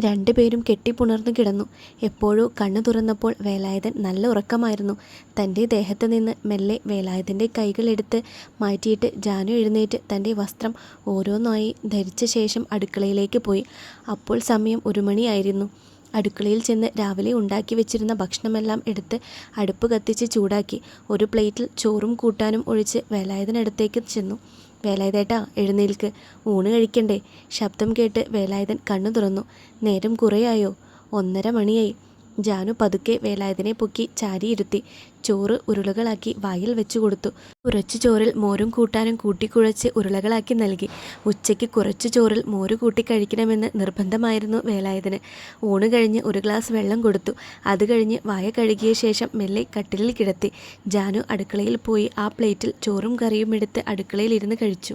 രണ്ടുപേരും കെട്ടിപ്പുണർന്നു കിടന്നു. എപ്പോഴോ കണ്ണു തുറന്നപ്പോൾ വേലായുധൻ നല്ല ഉറക്കമായിരുന്നു. തന്റെ ദേഹത്ത് നിന്ന് മെല്ലെ വേലായുധന്റെ കൈകളെടുത്ത് മാറ്റിയിട്ട് ജാനു എഴുന്നേറ്റ് തന്റെ വസ്ത്രം ഓരോന്നായി ധരിച്ച ശേഷം അടുക്കളയിലേക്ക് പോയി. അപ്പോൾ സമയം ഒരു മണിയായിരുന്നു. അടുക്കളയിൽ ചെന്ന് രാവിലെ ഉണ്ടാക്കി വെച്ചിരുന്ന ഭക്ഷണമെല്ലാം എടുത്ത് അടുപ്പ് കത്തിച്ച് ചൂടാക്കി. ഒരു പ്ലേറ്റിൽ ചോറും കൂട്ടാനും ഒഴിച്ച് വേലായുധനടുത്തേക്ക് ചെന്നു. വേലായുധേട്ടാ എഴുന്നേൽക്ക്. ഊണ് കഴിക്കണ്ടേ? ശബ്ദം കേട്ട് വേലായുധൻ കണ്ണു തുറന്നു. നേരം കുറേയായോ ഒന്നര മണിയായി. ജാനു പതുക്കെ വേലായുധനെ പൊക്കി ചാരിയിരുത്തി. ചോറ് ഉരുളകളാക്കി വായിൽ വെച്ചു കൊടുത്തു. കുറച്ച് ചോറിൽ മോരും കൂട്ടാനും കൂട്ടിക്കുഴച്ച് ഉരുളകളാക്കി നൽകി. ഉച്ചയ്ക്ക് കുറച്ച് ചോറിൽ മോര് കൂട്ടി കഴിക്കണമെന്ന് നിർബന്ധമായിരുന്നു വേലായുധന്. ഊണ് കഴിഞ്ഞ് ഒരു ഗ്ലാസ് വെള്ളം കൊടുത്തു. അത് കഴിഞ്ഞ് വായ കഴുകിയ ശേഷം മെല്ലെ കട്ടിലിൽ കിടത്തി. ജാനു അടുക്കളയിൽ പോയി ആ പ്ലേറ്റിൽ ചോറും കറിയും എടുത്ത് അടുക്കളയിൽ ഇരുന്ന് കഴിച്ചു.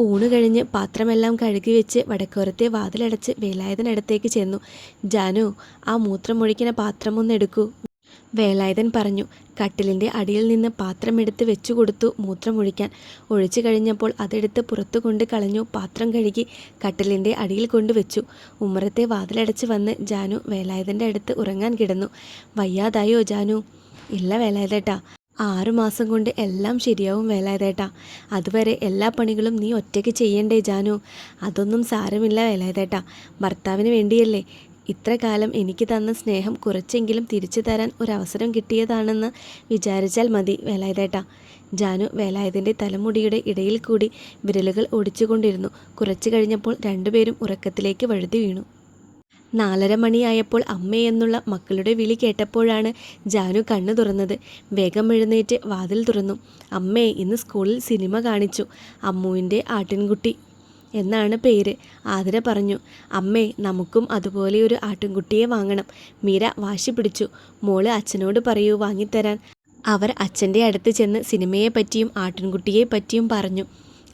ഊണ് കഴിഞ്ഞ് പാത്രമെല്ലാം കഴുകി വെച്ച് വടക്കോരത്തെ വാതിലടച്ച് വേലായുധനടുത്തേക്ക് ചെന്നു. ജാനു, ആ മൂത്രമൊഴിക്കുന്ന പാത്രമൊന്നെടുക്കൂ. വേലായുധൻ പറഞ്ഞു. കട്ടിലിന്റെ അടിയിൽ നിന്ന് പാത്രമെടുത്ത് വെച്ചുകൊടുത്തു മൂത്രമൊഴിക്കാൻ. ഒഴിച്ചു കഴിഞ്ഞപ്പോൾ അതെടുത്ത് പുറത്തു കൊണ്ട് കളഞ്ഞു പാത്രം കഴുകി കട്ടിലിന്റെ അടിയിൽ കൊണ്ടുവച്ചു ഉമ്മറത്തെ വാതിലടച്ച് വന്ന് ജാനു വേലായുധന്റെ അടുത്ത് ഉറങ്ങാൻ കിടന്നു. വയ്യാതായോ ജാനു? ഇല്ല വേലായുധേട്ടാ. ആറു മാസം കൊണ്ട് എല്ലാം ശരിയാവും വേലായുധേട്ടാ. അതുവരെ എല്ലാ പണികളും നീ ഒറ്റയ്ക്ക് ചെയ്യണ്ടേ ജാനു? അതൊന്നും സാരമില്ല വേലായുധേട്ടാ. ഭർത്താവിന് വേണ്ടിയല്ലേ. ഇത്ര കാലം എനിക്ക് തന്ന സ്നേഹം കുറച്ചെങ്കിലും തിരിച്ചു തരാൻ ഒരവസരം കിട്ടിയതാണെന്ന് വിചാരിച്ചാൽ മതി വേലായുധേട്ടാ. ജാനു വേലായതിന്റെ തലമുടിയുടെ ഇടയിൽ കൂടി വിരലുകൾ ഓടിച്ചുകൊണ്ടിരുന്നു. കുറച്ചു കഴിഞ്ഞപ്പോൾ രണ്ടുപേരും ഉറക്കത്തിലേക്ക് വഴുതി വീണു. നാലര മണിയായപ്പോൾ അമ്മയെന്നുള്ള മക്കളുടെ വിളി കേട്ടപ്പോഴാണ് ജാനു കണ്ണു തുറന്നത്. വേഗം എഴുന്നേറ്റ് വാതിൽ തുറന്നു. അമ്മയെ ഇന്ന് സ്കൂളിൽ സിനിമ കാണിച്ചു. അമ്മുവിന്റെ ആട്ടിൻകുട്ടി എന്നാണ് പേര്. ആതിര പറഞ്ഞു. അമ്മേ, നമുക്കും അതുപോലെ ഒരു ആട്ടിൻകുട്ടിയെ വാങ്ങണം. മീര വാശി പിടിച്ചു. മോൾ അച്ഛനോട് പറയൂ വാങ്ങിത്തരാൻ. അവർ അച്ഛന്റെ അടുത്ത് ചെന്ന് സിനിമയെപ്പറ്റിയും ആട്ടിൻകുട്ടിയെപ്പറ്റിയും പറഞ്ഞു.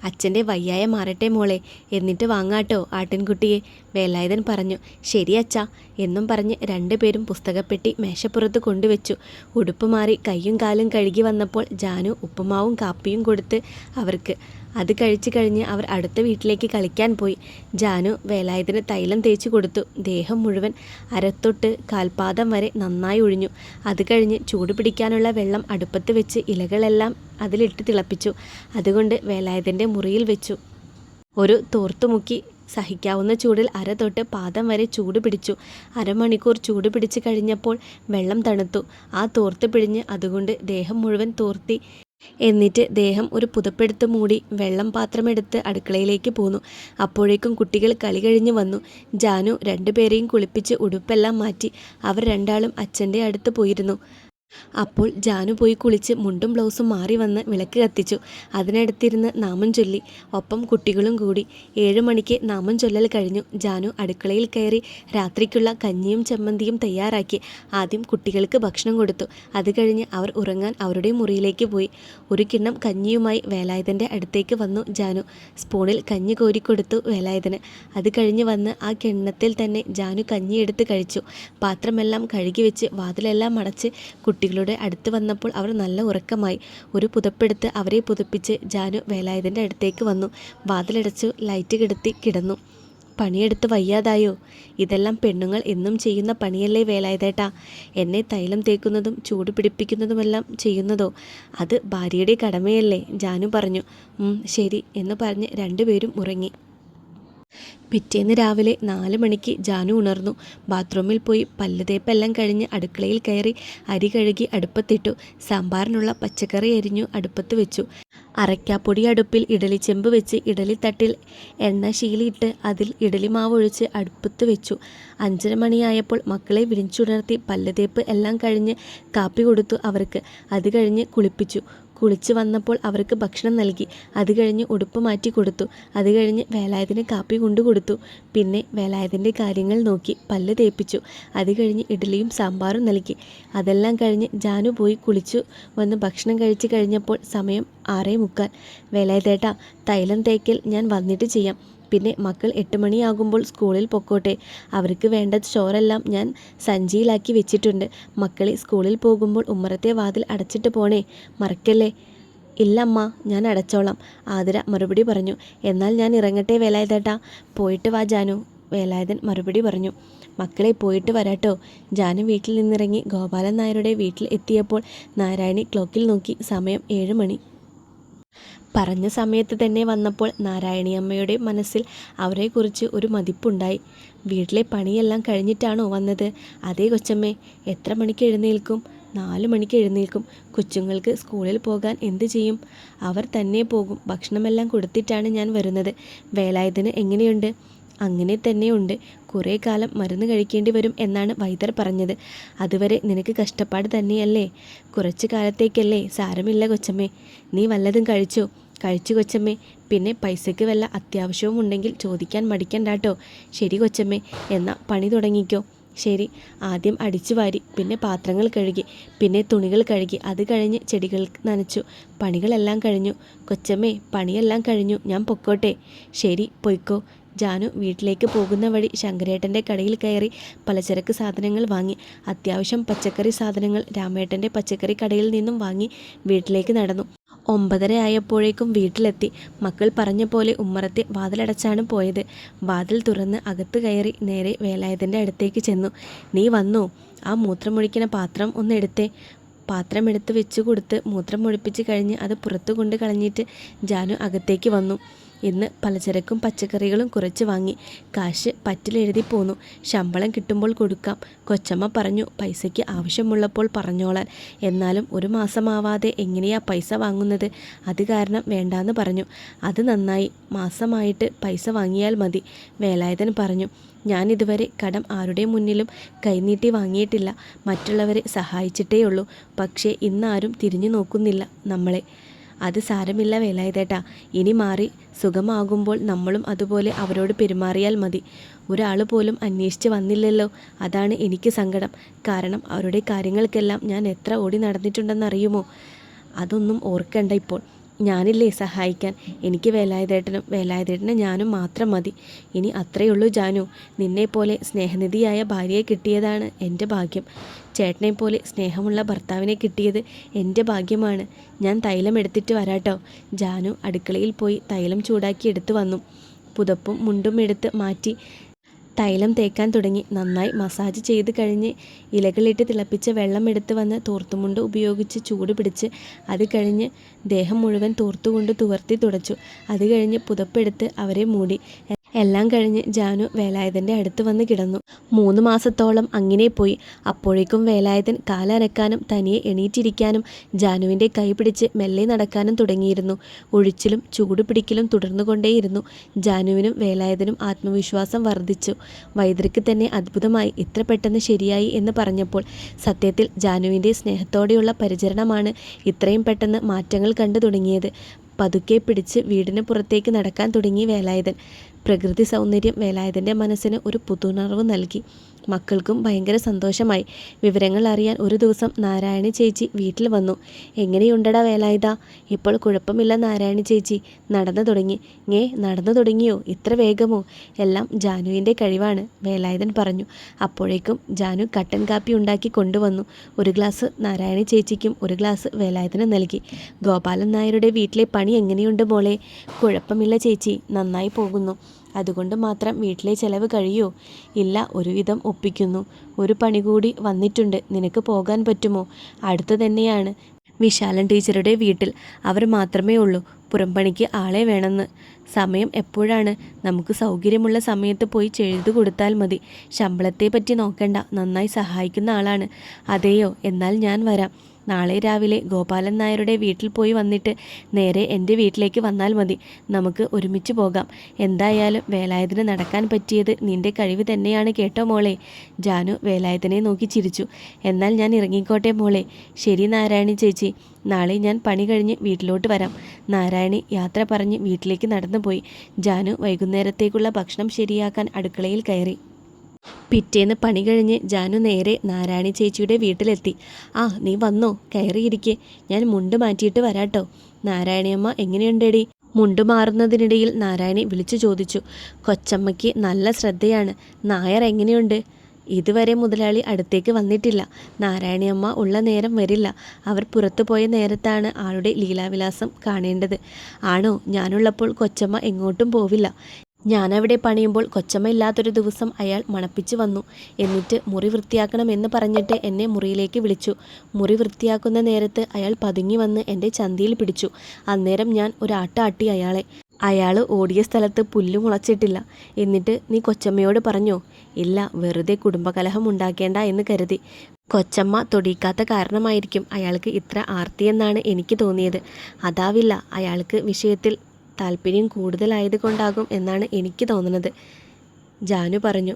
അച്ഛന്റെ വയ്യായ മാറട്ടെ മോളെ, എന്നിട്ട് വാങ്ങാട്ടോ ആട്ടിൻകുട്ടിയെ, വേലായുധൻ പറഞ്ഞു. ശരി അച്ഛാ എന്നും പറഞ്ഞ് രണ്ടുപേരും പുസ്തകപ്പെട്ടി മേശപ്പുറത്ത് കൊണ്ടുവച്ചു. ഉടുപ്പ് മാറി കൈയും കാലും കഴുകി വന്നപ്പോൾ ജാനു ഉപ്പുമാവും കാപ്പിയും കൊടുത്ത് അവർക്ക്. അത് കഴിച്ചു കഴിഞ്ഞ് അവർ അടുത്ത വീട്ടിലേക്ക് കളിക്കാൻ പോയി. ജാനു വേലായുധന് തൈലം തേച്ചു കൊടുത്തു. ദേഹം മുഴുവൻ അരത്തൊട്ട് കാൽപാദം വരെ നന്നായി ഒഴിഞ്ഞു അത് കഴിഞ്ഞ് ചൂട് പിടിക്കാനുള്ള വെള്ളം അടുപ്പത്ത് വെച്ച് ഇലകളെല്ലാം അതിലിട്ട് തിളപ്പിച്ചു. അതുകൊണ്ട് വേലായുധന്റെ മുറിയിൽ വെച്ചു. ഒരു തോർത്തുമുക്കി സഹിക്കാവുന്ന ചൂടിൽ അര തൊട്ട് പാദം വരെ ചൂട് പിടിച്ചു. അരമണിക്കൂർ ചൂട് പിടിച്ചു കഴിഞ്ഞപ്പോൾ വെള്ളം തണുത്തു. ആ തോർത്ത് പിഴിഞ്ഞ് അതുകൊണ്ട് ദേഹം മുഴുവൻ തോർത്തി. എന്നിട്ട് ദേഹം ഒരു പുതപ്പെടുത്ത് മൂടി വെള്ളം പാത്രമെടുത്ത് അടുക്കളയിലേക്ക് പോന്നു. അപ്പോഴേക്കും കുട്ടികൾ കളി കഴിഞ്ഞ് വന്നു. ജാനു രണ്ടുപേരെയും കുളിപ്പിച്ച് ഉടുപ്പെല്ലാം മാറ്റി. അവർ രണ്ടാളും അച്ഛന്റെ അടുത്ത് പോയിരുന്നു. അപ്പോൾ ജാനു പോയി കുളിച്ച് മുണ്ടും ബ്ലൗസും മാറി വന്ന് വിളക്ക് കത്തിച്ചു. അതിനടുത്തിരുന്ന് നാമം ചൊല്ലി. ഒപ്പം കുട്ടികളും കൂടി. ഏഴു മണിക്ക് നാമം ചൊല്ലൽ കഴിഞ്ഞു. ജാനു അടുക്കളയിൽ കയറി രാത്രിക്കുള്ള കഞ്ഞിയും ചമ്മന്തിയും തയ്യാറാക്കി. ആദ്യം കുട്ടികൾക്ക് ഭക്ഷണം കൊടുത്തു. അത് കഴിഞ്ഞ് അവർ ഉറങ്ങാൻ അവരുടെ മുറിയിലേക്ക് പോയി. ഒരു കിണ്ണം കഞ്ഞിയുമായി വേലായുധന്റെ അടുത്തേക്ക് വന്നു ജാനു. സ്പൂണിൽ കഞ്ഞി കോരിക്കൊടുത്തു വേലായുധന്. അത് കഴിഞ്ഞ് വന്ന് ആ കിണ്ണത്തിൽ തന്നെ ജാനു കഞ്ഞിയെടുത്ത് കഴിച്ചു. പാത്രമെല്ലാം കഴുകി വെച്ച് വാതിലെല്ലാം അടച്ച് കുട്ടികളുടെ അടുത്ത് വന്നപ്പോൾ അവർ നല്ല ഉറക്കമായി. ഒരു പുതപ്പെടുത്ത് അവരെ പുതപ്പിച്ച് ജാനു വേലായുധന്റെ അടുത്തേക്ക് വന്നു. വാതിലടച്ചു ലൈറ്റ് കെടുത്തി കിടന്നു. പണിയെടുത്ത് വയ്യാതായോ? ഇതെല്ലാം പെണ്ണുങ്ങൾ എന്നും ചെയ്യുന്ന പണിയല്ലേ വേലായതേട്ടാ എന്നെ തൈലം തേക്കുന്നതും ചൂട് പിടിപ്പിക്കുന്നതുമെല്ലാം ചെയ്യുന്നതോ? അത് ഭാര്യയുടെ കടമയല്ലേ ജാനു പറഞ്ഞു. ശരി എന്ന് പറഞ്ഞ് രണ്ടുപേരും ഉറങ്ങി. പിറ്റേന്ന് രാവിലെ നാല് മണിക്ക് ജാനു ഉണർന്നു. ബാത്റൂമിൽ പോയി പല്ല് തേപ്പെല്ലാം കഴിഞ്ഞ് അടുക്കളയിൽ കയറി അരി കഴുകി അടുപ്പത്തിട്ടു. സാമ്പാറിനുള്ള പച്ചക്കറി അരിഞ്ഞു അടുപ്പത്ത് വെച്ചു. അരയ്ക്കാപ്പൊടി അടുപ്പിൽ ഇഡലി ചെമ്പ് വെച്ച് ഇഡലി തട്ടിൽ എണ്ണ ശീലിയിട്ട് അതിൽ ഇഡലി മാവ് ഒഴിച്ച് അടുപ്പത്ത് വെച്ചു. അഞ്ചര മണിയായപ്പോൾ മക്കളെ വിളിച്ചുണർത്തി പല്ല് തേപ്പ് എല്ലാം കഴിഞ്ഞ് കാപ്പി കൊടുത്തു അവർക്ക്. അത് കഴിഞ്ഞ് കുളിപ്പിച്ചു. കുളിച്ച് വന്നപ്പോൾ അവർക്ക് ഭക്ഷണം നൽകി. അത് കഴിഞ്ഞ് ഉടുപ്പ് മാറ്റി കൊടുത്തു. അത് കഴിഞ്ഞ് വേലായുധന് കാപ്പി കൊണ്ടുകൊടുത്തു. പിന്നെ വേലായതിന്റെ കാര്യങ്ങൾ നോക്കി പല്ല് തേപ്പിച്ചു. അത് കഴിഞ്ഞ് ഇഡ്ഡലിയും സാമ്പാറും നൽകി. അതെല്ലാം കഴിഞ്ഞ് ജാനു പോയി കുളിച്ചു വന്ന് ഭക്ഷണം കഴിച്ച് കഴിഞ്ഞപ്പോൾ സമയം ആറേ മുക്കാൽ. വേലായുധേട്ടാ, തൈലം തേക്കൽ ഞാൻ വന്നിട്ട് ചെയ്യാം. പിന്നെ മക്കൾ എട്ട് മണിയാകുമ്പോൾ സ്കൂളിൽ പൊക്കോട്ടെ. അവർക്ക് വേണ്ട ചോറെല്ലാം ഞാൻ സഞ്ചിയിലാക്കി വെച്ചിട്ടുണ്ട്. മക്കളെ സ്കൂളിൽ പോകുമ്പോൾ ഉമ്മറത്തെ വാതിൽ അടച്ചിട്ട് പോണേ. മറക്കല്ലേ. ഇല്ലമ്മ ഞാൻ അടച്ചോളാം ആതിര മറുപടി പറഞ്ഞു. എന്നാൽ ഞാൻ ഇറങ്ങട്ടെ വേലായുധേട്ടാ. പോയിട്ട് വാ ജാനു. വേലായുധൻ മറുപടി പറഞ്ഞു മക്കളെ പോയിട്ട് വരാട്ടോ ജാനു വീട്ടിൽ നിന്നിറങ്ങി ഗോപാലൻ നായരുടെ വീട്ടിൽ എത്തിയപ്പോൾ നാരായണി ക്ലോക്കിൽ നോക്കി സമയം ഏഴ് മണി പറഞ്ഞ സമയത്ത് തന്നെ വന്നപ്പോൾ നാരായണിയമ്മയുടെ മനസ്സിൽ അവരെക്കുറിച്ച് ഒരു മതിപ്പുണ്ടായി. വീട്ടിലെ പണിയെല്ലാം കഴിഞ്ഞിട്ടാണോ വന്നത്? അതേ കൊച്ചമ്മേ എത്ര മണിക്ക് എഴുന്നേൽക്കും? നാല് മണിക്ക് എഴുന്നേൽക്കും. കൊച്ചുങ്ങൾക്ക് സ്കൂളിൽ പോകാൻ എന്ത് ചെയ്യും? അവർ തന്നെ പോകും. ഭക്ഷണമെല്ലാം കൊടുത്തിട്ടാണ് ഞാൻ വരുന്നത്. വേലായുധന് എങ്ങനെയുണ്ട്? അങ്ങനെ തന്നെയുണ്ട് കുറേ കാലം മരുന്ന് കഴിക്കേണ്ടി വരും എന്നാണ് വൈദ്യർ പറഞ്ഞത്. അതുവരെ നിനക്ക് കഷ്ടപ്പാട് തന്നെയല്ലേ? കുറച്ച് കാലത്തേക്കല്ലേ സാരമില്ല കൊച്ചമ്മേ. നീ വല്ലതും കഴിച്ചോ? കഴിച്ചു കൊച്ചമ്മേ. പിന്നെ പൈസയ്ക്ക് വല്ല അത്യാവശ്യവും ഉണ്ടെങ്കിൽ ചോദിക്കാൻ മടിക്കണ്ടാട്ടോ ശരി കൊച്ചമ്മേ എന്നാ പണി തുടങ്ങിക്കോ. ശരി ആദ്യം അടിച്ചു വാരി പിന്നെ പാത്രങ്ങൾ കഴുകി പിന്നെ തുണികൾ കഴുകി അത് കഴിഞ്ഞ് ചെടികൾ നനച്ചു. പണികളെല്ലാം കഴിഞ്ഞു. കൊച്ചമ്മേ പണിയെല്ലാം കഴിഞ്ഞു. ഞാൻ പൊക്കോട്ടെ. ശരി പൊയ്ക്കോ. ജാനു വീട്ടിലേക്ക് പോകുന്ന വഴി ശങ്കരേട്ടന്റെ കടയിൽ കയറി പലചരക്ക് സാധനങ്ങൾ വാങ്ങി. അത്യാവശ്യം പച്ചക്കറി സാധനങ്ങൾ രാമേട്ടന്റെ പച്ചക്കറി കടയിൽ നിന്നും വാങ്ങി വീട്ടിലേക്ക് നടന്നു. ഒമ്പതര ആയപ്പോഴേക്കും വീട്ടിലെത്തി. മക്കൾ പറഞ്ഞ പോലെ ഉമ്മറത്തെ വാതിലടച്ചാണ് പോയത്. വാതിൽ തുറന്ന് അകത്ത് കയറി നേരെ വേലായുധന്റെ അടുത്തേക്ക് ചെന്നു. നീ വന്നു? ആ മൂത്രമൊഴിക്കുന്ന പാത്രം ഒന്ന് എടുത്തേ. പാത്രം എടുത്ത് വെച്ച് കൊടുത്ത് മൂത്രം ഒഴിപ്പിച്ച് കഴിഞ്ഞ് അത് പുറത്തു കൊണ്ട് കളഞ്ഞിട്ട് ജാനു അകത്തേക്ക് വന്നു. ഇന്ന് പലചരക്കും പച്ചക്കറികളും കുറച്ച് വാങ്ങി കാശ് പറ്റിലെഴുതി പോന്നു. ശമ്പളം കിട്ടുമ്പോൾ കൊടുക്കാം. കൊച്ചമ്മ പറഞ്ഞു പൈസയ്ക്ക് ആവശ്യമുള്ളപ്പോൾ പറഞ്ഞോളാൻ. എന്നാലും ഒരു മാസമാവാതെ എങ്ങനെയാ പൈസ വാങ്ങുന്നത്? അത് കാരണം വേണ്ടാന്ന് പറഞ്ഞു. അത് നന്നായി. മാസമായിട്ട് പൈസ വാങ്ങിയാൽ മതി വേലായുധൻ പറഞ്ഞു. ഞാൻ ഇതുവരെ കടം ആരുടെ മുന്നിലും കൈനീട്ടി വാങ്ങിയിട്ടില്ല. മറ്റുള്ളവരെ സഹായിച്ചിട്ടേ ഉള്ളൂ പക്ഷേ ഇന്നാരും തിരിഞ്ഞു നോക്കുന്നില്ല നമ്മളെ. അത് സാരമില്ല വേലായുധേട്ടാ. ഇനി മാറി സുഖമാകുമ്പോൾ നമ്മളും അതുപോലെ അവരോട് പെരുമാറിയാൽ മതി. ഒരാൾ പോലും അന്വേഷിച്ച് വന്നില്ലല്ലോ. അതാണ് എനിക്ക് സങ്കടം. കാരണം അവരുടെ കാര്യങ്ങൾക്കെല്ലാം ഞാൻ എത്ര ഓടി നടന്നിട്ടുണ്ടെന്നറിയുമോ? അതൊന്നും ഓർക്കണ്ട ഇപ്പോൾ. ഞാനില്ലേ സഹായിക്കാൻ. എനിക്ക് വേലായുധേട്ടനും വേലായുധേട്ടനും ഞാനും മാത്രം മതി. ഇനി അത്രയുള്ളൂ ജാനു. നിന്നെപ്പോലെ സ്നേഹനിധിയായ ഭാര്യയെ കിട്ടിയതാണ് എന്റെ ഭാഗ്യം. ചേട്ടനെ പോലെ സ്നേഹമുള്ള ഭർത്താവിനെ കിട്ടിയത് എന്റെ ഭാഗ്യമാണ്. ഞാൻ തൈലം എടുത്തിട്ട് വരാട്ടോ. ജാനു അടുക്കളയിൽ പോയി തൈലം ചൂടാക്കി എടുത്തു വന്നു. പുതപ്പും മുണ്ടും എടുത്ത് മാറ്റി. തൈലം തേക്കാൻ തുടങ്ങി. നന്നായി മസാജ് ചെയ്ത് കഴിഞ്ഞ് ഇലകളിട്ട് തിളപ്പിച്ച വെള്ളം എടുത്ത് വന്ന് തോർത്തുമുണ്ട് ഉപയോഗിച്ച് ചൂട് പിടിച്ച് അത് കഴിഞ്ഞ് ദേഹം മുഴുവൻ തോർത്തുകൊണ്ട് തുവർത്തി തുടച്ചു. അത് കഴിഞ്ഞ് പുതപ്പെടുത്ത് അവരെ മൂടി. എല്ലാം കഴിഞ്ഞ് ജാനു വേലായുധന്റെ അടുത്ത് വന്ന് കിടന്നു. മൂന്ന് മാസത്തോളം അങ്ങനെ പോയി. അപ്പോഴേക്കും വേലായുധൻ കാലനക്കാനും തനിയെ എണീറ്റിരിക്കാനും ജാനുവിന്റെ കൈ പിടിച്ച് മെല്ലെ നടക്കാനും തുടങ്ങിയിരുന്നു. ഒഴിച്ചിലും ചൂട് പിടിക്കലും തുടർന്നുകൊണ്ടേയിരുന്നു. ജാനുവിനും വേലായുധനും ആത്മവിശ്വാസം വർദ്ധിച്ചു. വൈദ്യർക്ക് തന്നെ അത്ഭുതമായി ഇത്ര പെട്ടെന്ന് ശരിയായി എന്ന് പറഞ്ഞപ്പോൾ സത്യത്തിൽ ജാനുവിന്റെ സ്നേഹത്തോടെയുള്ള പരിചരണമാണ് ഇത്രയും പെട്ടെന്ന് മാറ്റങ്ങൾ കണ്ടു തുടങ്ങിയത്. പതുക്കെ പിടിച്ച് വീടിന് പുറത്തേക്ക് നടക്കാൻ തുടങ്ങി വേലായുധൻ. പ്രകൃതി സൗന്ദര്യം വേലായുധന്റെ മനസ്സിന് ഒരു പുതുണർവ് നൽകി. മക്കൾക്കും ഭയങ്കര സന്തോഷമായി. വിവരങ്ങൾ അറിയാൻ ഒരു ദിവസം നാരായണി ചേച്ചി വീട്ടിൽ വന്നു. എങ്ങനെയുണ്ടടാ വേലായുധ? ഇപ്പോൾ കുഴപ്പമില്ല നാരായണി ചേച്ചി. നടന്നു തുടങ്ങി. ഞേ നടന്നു തുടങ്ങിയോ? ഇത്ര വേഗമോ? എല്ലാം ജാനുവിന്റെ കഴിവാണ് വേലായുധൻ പറഞ്ഞു. അപ്പോഴേക്കും ജാനു കട്ടൻ കാപ്പി ഉണ്ടാക്കി കൊണ്ടുവന്നു. ഒരു ഗ്ലാസ് നാരായണി ചേച്ചിക്കും ഒരു ഗ്ലാസ് വേലായുധന് നൽകി. ഗോപാലൻ നായരുടെ വീട്ടിലെ പണി എങ്ങനെയുണ്ട് മോളെ? കുഴപ്പമില്ല ചേച്ചി. നന്നായി പോകുന്നു. അതുകൊണ്ട് മാത്രം വീട്ടിലെ ചെലവ് കഴിയോ. ഇല്ല ഒരുവിധം ഒപ്പിക്കുന്നു. ഒരു പണി കൂടി വന്നിട്ടുണ്ട്. നിനക്ക് പോകാൻ പറ്റുമോ? അടുത്ത് തന്നെയാണ്. വിശാലൻ ടീച്ചറുടെ വീട്ടിൽ അവർ മാത്രമേ ഉള്ളൂ. പുറംപണിക്ക് ആളെ വേണമെന്ന്. സമയം എപ്പോഴാണ്? നമുക്ക് സൗകര്യമുള്ള സമയത്ത് പോയി ചെയ്തു കൊടുത്താൽ മതി. ശമ്പളത്തെ പറ്റി നോക്കണ്ട. നന്നായി സഹായിക്കുന്ന ആളാണ്. അതെയോ? എന്നാൽ ഞാൻ വരാം. നാളെ രാവിലെ ഗോപാലൻ നായരുടെ വീട്ടിൽ പോയി വന്നിട്ട് നേരെ എന്റെ വീട്ടിലേക്ക് വന്നാൽ മതി. നമുക്ക് ഒരുമിച്ച് പോകാം. എന്തായാലും വേലായുധന് നടക്കാൻ പറ്റിയത് നിന്റെ കഴിവ് തന്നെയാണ് കേട്ടോ മോളെ. ജാനു വേലായുധനെ നോക്കി ചിരിച്ചു. എന്നാൽ ഞാൻ ഇറങ്ങിക്കോട്ടെ മോളെ. ശരി നാരായണി ചേച്ചി. നാളെ ഞാൻ പണി കഴിഞ്ഞ് വീട്ടിലോട്ട് വരാം. നാരായണി യാത്ര പറഞ്ഞ് വീട്ടിലേക്ക് നടന്നുപോയി. ജാനു വൈകുന്നേരത്തേക്കുള്ള ഭക്ഷണം ശരിയാക്കാൻ അടുക്കളയിൽ കയറി. പിറ്റേന്ന് പണി കഴിഞ്ഞ് ജാനു നേരെ നാരായണി ചേച്ചിയുടെ വീട്ടിലെത്തി. ആ നീ വന്നോ? കയറിയിരിക്കെ. ഞാൻ മുണ്ട് മാറ്റിയിട്ട് വരാട്ടോ. നാരായണിയമ്മ എങ്ങനെയുണ്ടേടി? മുണ്ട് മാറുന്നതിനിടയിൽ നാരായണി വിളിച്ചു ചോദിച്ചു. കൊച്ചമ്മയ്ക്ക് നല്ല ശ്രദ്ധയാണ്. നായർ എങ്ങനെയുണ്ട്? ഇതുവരെ മുതലാളി അടുത്തേക്ക് വന്നിട്ടില്ല. നാരായണിയമ്മ ഉള്ള നേരം വരില്ല. അവർ പുറത്തു പോയ നേരത്താണ് ആളുടെ ലീലാവിലാസം കാണേണ്ടത്. ആണോ? ഞാനുള്ളപ്പോൾ കൊച്ചമ്മ എങ്ങോട്ടും പോവില്ല. ഞാനവിടെ പണിയുമ്പോൾ കൊച്ചമ്മയില്ലാത്തൊരു ദിവസം അയാൾ മണപ്പിച്ച് വന്നു. എന്നിട്ട് മുറി വൃത്തിയാക്കണമെന്ന് പറഞ്ഞിട്ട് എന്നെ മുറിയിലേക്ക് വിളിച്ചു. മുറി വൃത്തിയാക്കുന്ന നേരത്ത് അയാൾ പതുങ്ങി വന്ന് എന്റെ ചന്തിയിൽ പിടിച്ചു. അന്നേരം ഞാൻ ഒരാട്ട ആട്ടി അയാളെ. അയാൾ ഓടിയ സ്ഥലത്ത് പുല്ല് മുളച്ചിട്ടില്ല. എന്നിട്ട് നീ കൊച്ചമ്മയോട് പറഞ്ഞോ ഇല്ല വെറുതെ കുടുംബകലഹം ഉണ്ടാക്കേണ്ട എന്ന് കരുതി. കൊച്ചമ്മ തൊടിക്കാത്ത കാരണമായിരിക്കും അയാൾക്ക് ഇത്ര ആർത്തിയെന്നാണ് എനിക്ക് തോന്നിയത്. അതാവില്ല അയാൾക്ക് വിഷയത്തിൽ താല്പര്യം കൂടുതലായത് കൊണ്ടാകും എന്നാണ് എനിക്ക് തോന്നുന്നത്. ജാനു പറഞ്ഞു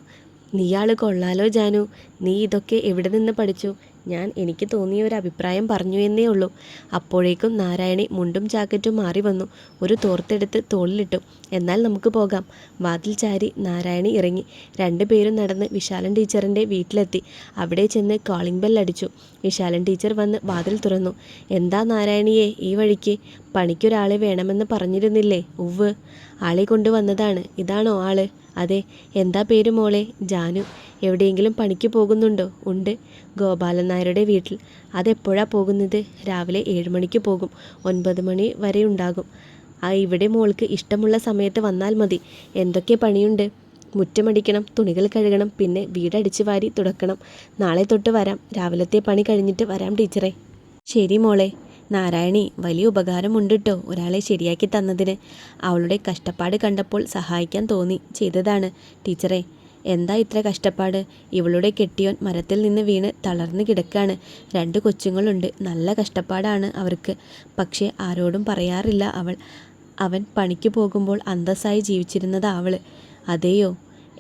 നീയാൾ കൊള്ളാലോ ജാനു. നീ ഇതൊക്കെ എവിടെ നിന്ന് പഠിച്ചു? ഞാൻ എനിക്ക് തോന്നിയ ഒരു അഭിപ്രായം പറഞ്ഞു എന്നേ ഉള്ളൂ. അപ്പോഴേക്കും നാരായണി മുണ്ടും ജാക്കറ്റും മാറി വന്നു. ഒരു തോർത്തെടുത്ത് തോളിലിട്ടു. എന്നാൽ നമുക്ക് പോകാം. വാതിൽ ചാരി നാരായണി ഇറങ്ങി. രണ്ടുപേരും നടന്ന് വിശാലൻ ടീച്ചറിന്റെ വീട്ടിലെത്തി. അവിടെ ചെന്ന് കോളിംഗ് ബെൽ അടിച്ചു. വിശാലൻ ടീച്ചർ വന്ന് വാതിൽ തുറന്നു. എന്താ നാരായണിയെ ഈ വഴിക്ക്? പണിക്കൊരാളെ വേണമെന്ന് പറഞ്ഞിരുന്നില്ലേ? ഉവ്വ്. ആളെ കൊണ്ടുവന്നതാണ്. ഇതാണോ ആൾ? അതെ എന്താ പേര് മോളെ? ജാനു. എവിടെയെങ്കിലും പണിക്ക് പോകുന്നുണ്ടോ? ഉണ്ട്. ഗോപാലൻ നായരുടെ വീട്ടിൽ. അതെപ്പോഴാ പോകുന്നത്? രാവിലെ ഏഴ് മണിക്ക് പോകും. ഒൻപത് മണി വരെ ഉണ്ടാകും. ആ ഇവിടെ മോൾക്ക് ഇഷ്ടമുള്ള സമയത്ത് വന്നാൽ മതി. എന്തൊക്കെ പണിയുണ്ട്? മുറ്റമടിക്കണം തുണികൾ കഴുകണം പിന്നെ വീടടിച്ച് വാരി തുടക്കണം. നാളെ തൊട്ട് വരാം. രാവിലത്തെ പണി കഴിഞ്ഞിട്ട് വരാം ടീച്ചറെ. ശരി മോളെ. നാരായണി വലിയ ഉപകാരമുണ്ട് കേട്ടോ ഒരാളെ ശരിയാക്കി തന്നതിന്. അവളുടെ കഷ്ടപ്പാട് കണ്ടപ്പോൾ സഹായിക്കാൻ തോന്നി ചെയ്തതാണ്. ടീച്ചറെ എന്താ ഇത്ര കഷ്ടപ്പാട്? ഇവളുടെ കെട്ടിയോൻ മരത്തിൽ നിന്ന് വീണ് തളർന്നു കിടക്കാണ്. രണ്ട് കൊച്ചുങ്ങളുണ്ട്. നല്ല കഷ്ടപ്പാടാണ് അവർക്ക്. പക്ഷേ ആരോടും പറയാറില്ല അവൾ. അവൻ പണിക്ക് പോകുമ്പോൾ അന്തസ്സായി ജീവിച്ചിരുന്നത് അവൾ. അതേയോ?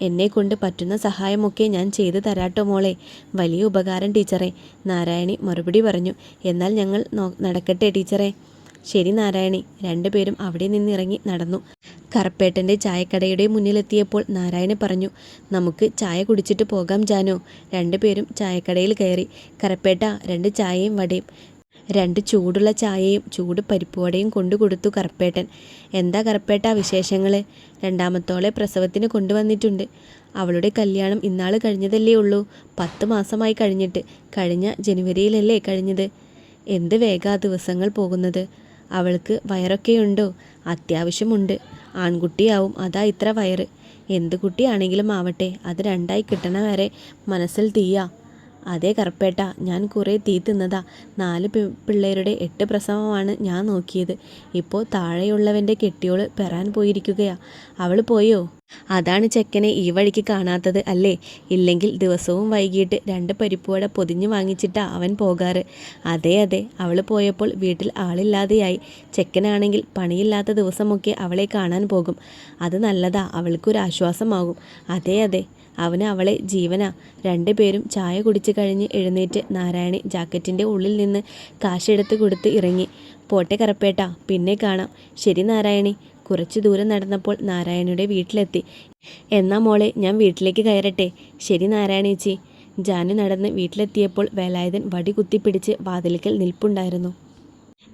എന്നെ കൊണ്ട് പറ്റുന്ന സഹായമൊക്കെ ഞാൻ ചെയ്തു തരാട്ടോ മോളെ. വലിയ ഉപകാരം ടീച്ചറെ. നാരായണി മറുപടി പറഞ്ഞു. എന്നാൽ ഞങ്ങൾ നടക്കട്ടെ ടീച്ചറെ. ശരി നാരായണി. രണ്ടുപേരും അവിടെ നിന്നിറങ്ങി നടന്നു. കറപ്പേട്ടന്റെ ചായക്കടയുടെ മുന്നിലെത്തിയപ്പോൾ നാരായണി പറഞ്ഞു നമുക്ക് ചായ കുടിച്ചിട്ട് പോകാം ജാനു. രണ്ടുപേരും ചായക്കടയിൽ കയറി. കറപ്പേട്ട രണ്ട് ചായയും വടയും. രണ്ട് ചൂടുള്ള ചായയും ചൂട് പരിപ്പുവടയും കൊണ്ടു കൊടുത്തു കറപ്പേട്ടൻ. എന്താ കറപ്പേട്ട വിശേഷങ്ങൾ രണ്ടാമത്തോളെ പ്രസവത്തിന് കൊണ്ടുവന്നിട്ടുണ്ട്. അവളുടെ കല്യാണം ഇന്നാൾ കഴിഞ്ഞതല്ലേ ഉള്ളൂ. പത്ത് മാസമായി കഴിഞ്ഞിട്ട്. കഴിഞ്ഞ ജനുവരിയിലല്ലേ കഴിഞ്ഞത്. എന്ത് വേഗ ദിവസങ്ങൾ പോകുന്നത്. അവൾക്ക് വയറൊക്കെയുണ്ടോ? അത്യാവശ്യമുണ്ട്. ആൺകുട്ടിയാവും അതാ ഇത്ര വയറ്. എന്ത് കുട്ടിയാണെങ്കിലും ആവട്ടെ അത് രണ്ടായി കിട്ടണ വരെ മനസ്സിൽ തീയാ. അതേ കറുപ്പേട്ട ഞാൻ കുറേ തീ തിന്നതാ. നാല് പിള്ളേരുടെ എട്ട് പ്രസവമാണ് ഞാൻ നോക്കിയത്. ഇപ്പോൾ താഴെയുള്ളവന്റെ കെട്ടിയോൾ പെറാൻ പോയിരിക്കുകയാ. അവൾ പോയോ? അതാണ് ചെക്കനെ ഈ വഴിക്ക് കാണാത്തത് അല്ലേ? ഇല്ലെങ്കിൽ ദിവസവും വൈകിട്ട് രണ്ട് പരിപ്പുവട പൊതിഞ്ഞു വാങ്ങിച്ചിട്ടാ അവൻ പോകാറ്. അതെ അതെ അവൾ പോയപ്പോൾ വീട്ടിൽ ആളില്ലാതെയായി. ചെക്കനാണെങ്കിൽ പണിയില്ലാത്ത ദിവസമൊക്കെ അവളെ കാണാൻ പോകും. അത് നല്ലതാ അവൾക്കൊരു ആശ്വാസമാകും അതെ അതെ അവന് അവളെ ജീവനാ. രണ്ടുപേരും ചായ കുടിച്ചു കഴിഞ്ഞ് എഴുന്നേറ്റ് നാരായണി ജാക്കറ്റിന്റെ ഉള്ളിൽ നിന്ന് കാശെടുത്ത് കൊടുത്ത് ഇറങ്ങി. പോട്ടെ കറപ്പേട്ട പിന്നെ കാണാം. ശരി നാരായണി. കുറച്ച് ദൂരം നടന്നപ്പോൾ നാരായണിയുടെ വീട്ടിലെത്തി. എന്നാ മോളെ ഞാൻ വീട്ടിലേക്ക് കയറട്ടെ. ശരി നാരായണേച്ചി. ജാനു നടന്ന് വീട്ടിലെത്തിയപ്പോൾ വേലായുധൻ വടി കുത്തിപ്പിടിച്ച് വാതിലിക്കൽ നിൽപ്പുണ്ടായിരുന്നു.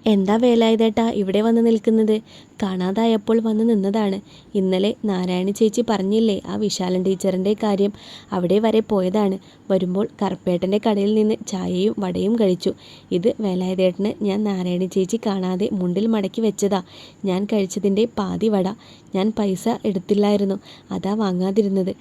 എന്താ വേലായുധേട്ടാ ഇവിടെ വന്ന് നിൽക്കുന്നത്? കാണാതായപ്പോൾ വന്ന് നിന്നതാണ്. ഇന്നലെ നാരായണി ചേച്ചി പറഞ്ഞില്ലേ ആ വിശാലൻ ടീച്ചറിന്റെ കാര്യം. അവിടെ വരെ പോയതാണ്. വരുമ്പോൾ കറുപ്പേട്ടന്റെ കടയിൽ നിന്ന് ചായയും വടയും കഴിച്ചു. ഇത് വേലായുധേട്ടന് ഞാൻ നാരായണി ചേച്ചി കാണാതെ മുണ്ടിൽ മടക്കി വെച്ചതാ. ഞാൻ കഴിച്ചതിന്റെ പാതി വട. ഞാൻ പൈസ എടുത്തില്ലായിരുന്നു. അതാ വാങ്ങാതിരുന്നത്.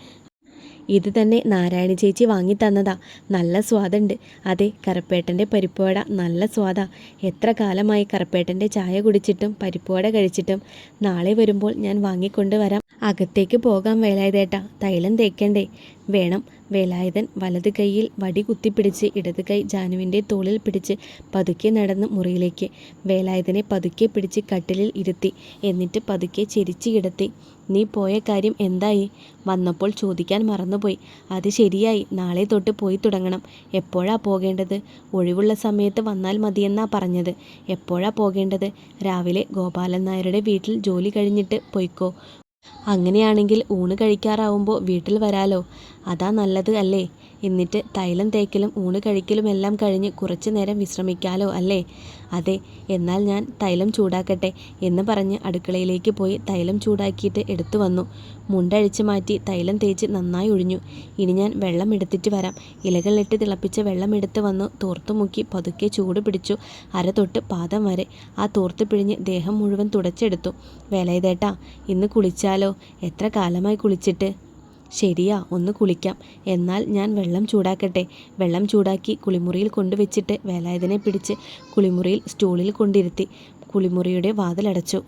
ഇത് തന്നെ നാരായണ ചേച്ചി വാങ്ങി തന്നതാ. നല്ല സ്വാദുണ്ട്. അതെ കറുപ്പേട്ടന്റെ പരിപ്പുവട നല്ല സ്വാദാ. എത്ര കാലമായി കറുപ്പേട്ടന്റെ ചായ കുടിച്ചിട്ടും പരിപ്പുവട കഴിച്ചിട്ടും നാളെ വരുമ്പോൾ ഞാൻ വാങ്ങിക്കൊണ്ട് വരാം അകത്തേക്ക് പോകാം വേലായുധേട്ട. തൈലം തേക്കണ്ടേ? വേണം. വേലായുധൻ വലത് കൈയിൽ വടി കുത്തിപ്പിടിച്ച് ഇടത് കൈ ജാനുവിന്റെ തോളിൽ പിടിച്ച് പതുക്കെ നടന്ന് മുറിയിലേക്ക്. വേലായുധനെ പതുക്കെ പിടിച്ച് കട്ടിലിൽ ഇരുത്തി. എന്നിട്ട് പതുക്കെ ചിരിച്ചു കിടത്തി. നീ പോയ കാര്യം എന്തായി? വന്നപ്പോൾ ചോദിക്കാൻ മറന്നുപോയി. അത് ശരിയായി. നാളെ തൊട്ട് പോയി തുടങ്ങണം. എപ്പോഴാ പോകേണ്ടത്? ഒഴിവുള്ള സമയത്ത് വന്നാൽ മതിയെന്നാ പറഞ്ഞത്. എപ്പോഴാ പോകേണ്ടത്? രാവിലെ ഗോപാലൻ നായരുടെ വീട്ടിൽ ജോലി കഴിഞ്ഞിട്ട് പൊയ്ക്കോ. അങ്ങനെയാണെങ്കിൽ ഊണ് കഴിക്കാറാവുമ്പോൾ വീട്ടിൽ വരാലോ. അതാ നല്ലത് അല്ലേ? എന്നിട്ട് തൈലം തേക്കലും ഊണ് കഴിക്കലും എല്ലാം കഴിഞ്ഞ് കുറച്ചു നേരം വിശ്രമിക്കാലോ അല്ലേ? അതെ എന്നാൽ ഞാൻ തൈലം ചൂടാക്കട്ടെ എന്ന് പറഞ്ഞ് അടുക്കളയിലേക്ക് പോയി തൈലം ചൂടാക്കിയിട്ട് എടുത്തു വന്നു. മുണ്ടഴിച്ച് മാറ്റി തൈലം തേച്ച് നന്നായി ഒഴിഞ്ഞു ഇനി ഞാൻ വെള്ളം എടുത്തിട്ട് വരാം. ഇലകളിലിട്ട് തിളപ്പിച്ച വെള്ളം എടുത്ത് വന്നു തോർത്തു മുക്കി പതുക്കെ ചൂട് പിടിച്ചു അര തൊട്ട് പാദം വരെ ആ തോർത്ത് പിഴിഞ്ഞ് ദേഹം മുഴുവൻ തുടച്ചെടുത്തു. വേലയതേട്ടാ ഇന്ന് കുളിച്ചാലോ? എത്ര കാലമായി കുളിച്ചിട്ട്? ശരിയാ ഒന്ന് കുളിക്കാം. എന്നാൽ ഞാൻ വെള്ളം ചൂടാക്കട്ടെ. വെള്ളം ചൂടാക്കി കുളിമുറിയിൽ കൊണ്ടുവച്ചിട്ട് വേലായുധനെ പിടിച്ച് കുളിമുറിയിൽ സ്റ്റൂളിൽ കൊണ്ടിരുത്തി. കുളിമുറിയുടെ വാതിലടച്ചു.